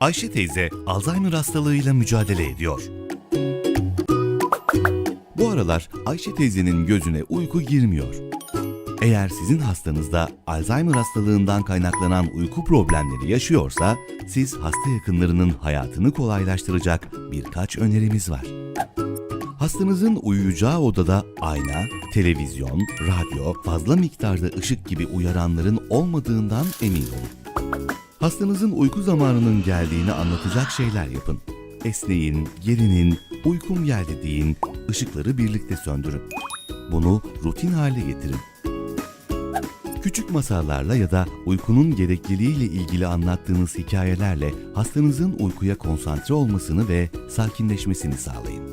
Ayşe teyze Alzheimer hastalığıyla mücadele ediyor. Bu aralar Ayşe teyzenin gözüne uyku girmiyor. Eğer sizin hastanızda Alzheimer hastalığından kaynaklanan uyku problemleri yaşıyorsa, siz hasta yakınlarının hayatını kolaylaştıracak birkaç önerimiz var. Hastanızın uyuyacağı odada ayna, televizyon, radyo, fazla miktarda ışık gibi uyaranların olmadığından emin olun. Hastanızın uyku zamanının geldiğini anlatacak şeyler yapın. Esneyin, gerinin, uykum geldi deyin, ışıkları birlikte söndürün. Bunu rutin hale getirin. Küçük masallarla ya da uykunun gerekliliğiyle ilgili anlattığınız hikayelerle hastanızın uykuya konsantre olmasını ve sakinleşmesini sağlayın.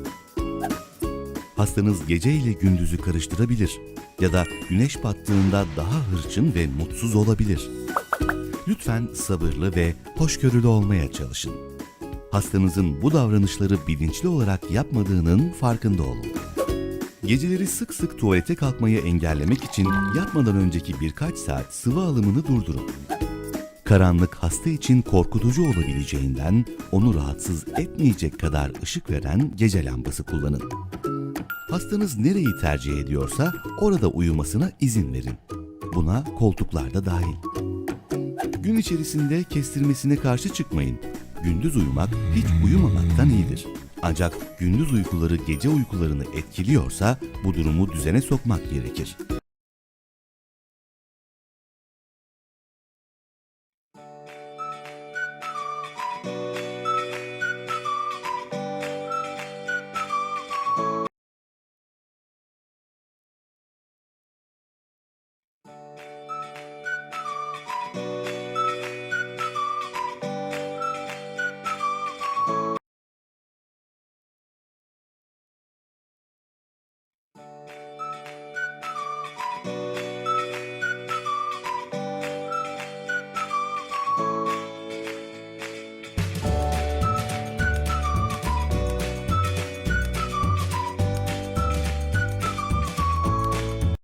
Hastanız gece ile gündüzü karıştırabilir ya da güneş battığında daha hırçın ve mutsuz olabilir. Lütfen sabırlı ve hoşgörülü olmaya çalışın. Hastanızın bu davranışları bilinçli olarak yapmadığının farkında olun. Geceleri sık sık tuvalete kalkmayı engellemek için yatmadan önceki birkaç saat sıvı alımını durdurun. Karanlık hasta için korkutucu olabileceğinden onu rahatsız etmeyecek kadar ışık veren gece lambası kullanın. Hastanız nereyi tercih ediyorsa orada uyumasına izin verin. Buna koltuklar da dahil. Gün içerisinde kestirmesine karşı çıkmayın. Gündüz uyumak hiç uyumamaktan iyidir. Ancak gündüz uykuları gece uykularını etkiliyorsa bu durumu düzene sokmak gerekir.